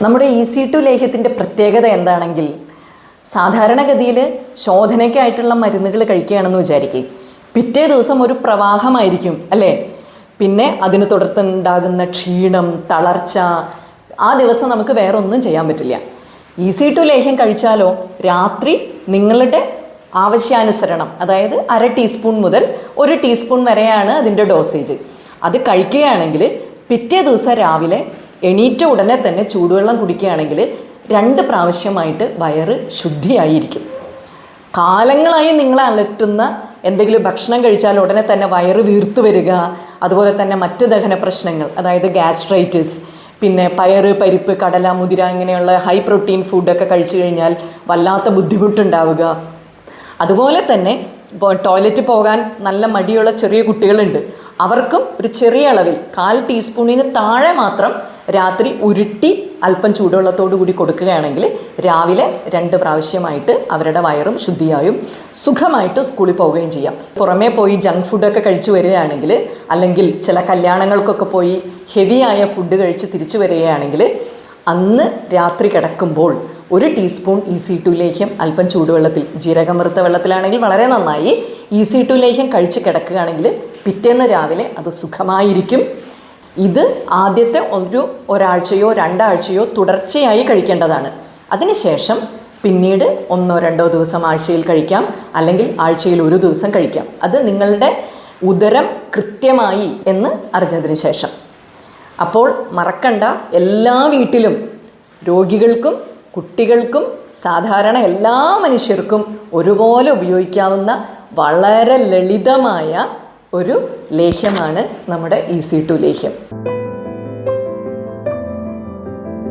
നമ്മുടെ E C to ലേഹ്യത്തിന്റെ പ്രത്യേകത എന്താണെങ്കിൽ സാധാരണഗതിയിൽ ശോധനയ്ക്കായിട്ടുള്ള മരുന്നുകൾ കഴിക്കുകയാണെന്ന് വിചാരിക്കുക പിറ്റേ ദിവസം ഒരു പ്രവാഹമായിരിക്കും അല്ലേ? പിന്നെ അതിന് തുടർത്തുണ്ടാകുന്ന ക്ഷീണം തളർച്ച ആ ദിവസം നമുക്ക് വേറെ ഒന്നും ചെയ്യാൻ പറ്റില്ല. ഇ സി ടു ലേഹ്യം കഴിച്ചാലോ രാത്രി നിങ്ങളുടെ ആവശ്യാനുസരണം അതായത് അര ടീസ്പൂൺ മുതൽ ഒരു ടീസ്പൂൺ വരെയാണ് അതിന്റെ ഡോസേജ്. അത് കഴിക്കുകയാണെങ്കിൽ പിറ്റേ ദിവസം രാവിലെ എണീറ്റ ഉടനെ തന്നെ ചൂടുവെള്ളം കുടിക്കുകയാണെങ്കിൽ രണ്ട് പ്രാവശ്യമായിട്ട് വയറ് ശുദ്ധിയായിരിക്കും. കാലങ്ങളായി നിങ്ങളെ അലട്ടുന്ന എന്തെങ്കിലും ഭക്ഷണം കഴിച്ചാൽ ഉടനെ തന്നെ വയറ് വീർത്തു വരിക അതുപോലെ തന്നെ മറ്റ് ദഹന പ്രശ്നങ്ങൾ അതായത് ഗ്യാസ്ട്രൈറ്റിസ് പിന്നെ പയറ് പരിപ്പ് കടല മുതിര ഇങ്ങനെയുള്ള ഹൈ പ്രോട്ടീൻ ഫുഡൊക്കെ കഴിച്ചു കഴിഞ്ഞാൽ വല്ലാത്ത ബുദ്ധിമുട്ടുണ്ടാവുക. അതുപോലെ തന്നെ ടോയ്ലറ്റ് പോകാൻ നല്ല മടിയുള്ള ചെറിയ കുട്ടികളുണ്ട്. അവർക്കും ഒരു ചെറിയ അളവിൽ കാൽ ടീസ്പൂണിന് താഴെ മാത്രം രാത്രി ഉരുട്ടി അല്പം ചൂടുവെള്ളത്തോടു കൂടി കൊടുക്കുകയാണെങ്കിൽ രാവിലെ രണ്ട് പ്രാവശ്യമായിട്ട് അവരുടെ വയറും ശുദ്ധിയായും സുഖമായിട്ട് സ്കൂളിൽ പോവുകയും ചെയ്യാം. പുറമേ പോയി ജങ്ക് ഫുഡൊക്കെ കഴിച്ചു വരികയാണെങ്കിൽ അല്ലെങ്കിൽ ചില കല്യാണങ്ങൾക്കൊക്കെ പോയി ഹെവിയായ ഫുഡ് കഴിച്ച് തിരിച്ചു വരികയാണെങ്കിൽ അന്ന് രാത്രി കിടക്കുമ്പോൾ ഒരു ടീസ്പൂൺ ഇ സി ടു ലേഹ്യം അല്പം ചൂടുവെള്ളത്തിൽ ജീരകമൃത്ത വെള്ളത്തിലാണെങ്കിൽ വളരെ നന്നായി ഇ സി ടു ലേഹ്യം കഴിച്ച് കിടക്കുകയാണെങ്കിൽ പിറ്റേന്ന് രാവിലെ അത് സുഖമായിരിക്കും. ഇത് ആദ്യത്തെ ഒരു ഒരാഴ്ചയോ രണ്ടാഴ്ചയോ തുടർച്ചയായി കഴിക്കേണ്ടതാണ്. അതിനുശേഷം പിന്നീട് ഒന്നോ രണ്ടോ ദിവസം ആഴ്ചയിൽ കഴിക്കാം അല്ലെങ്കിൽ ആഴ്ചയിൽ ഒരു ദിവസം കഴിക്കാം. അത് നിങ്ങളുടെ ഉദരം കൃത്യമായി എന്ന് അറിഞ്ഞതിന് ശേഷം. അപ്പോൾ മറക്കണ്ട എല്ലാ വീട്ടിലും രോഗികൾക്കും കുട്ടികൾക്കും സാധാരണ എല്ലാ മനുഷ്യർക്കും ഒരുപോലെ ഉപയോഗിക്കാവുന്ന വളരെ ലളിതമായ ഒരു ലേഹ്യമാണ് നമ്മുടെ ഈസി സി ടു ലേഹ്യം.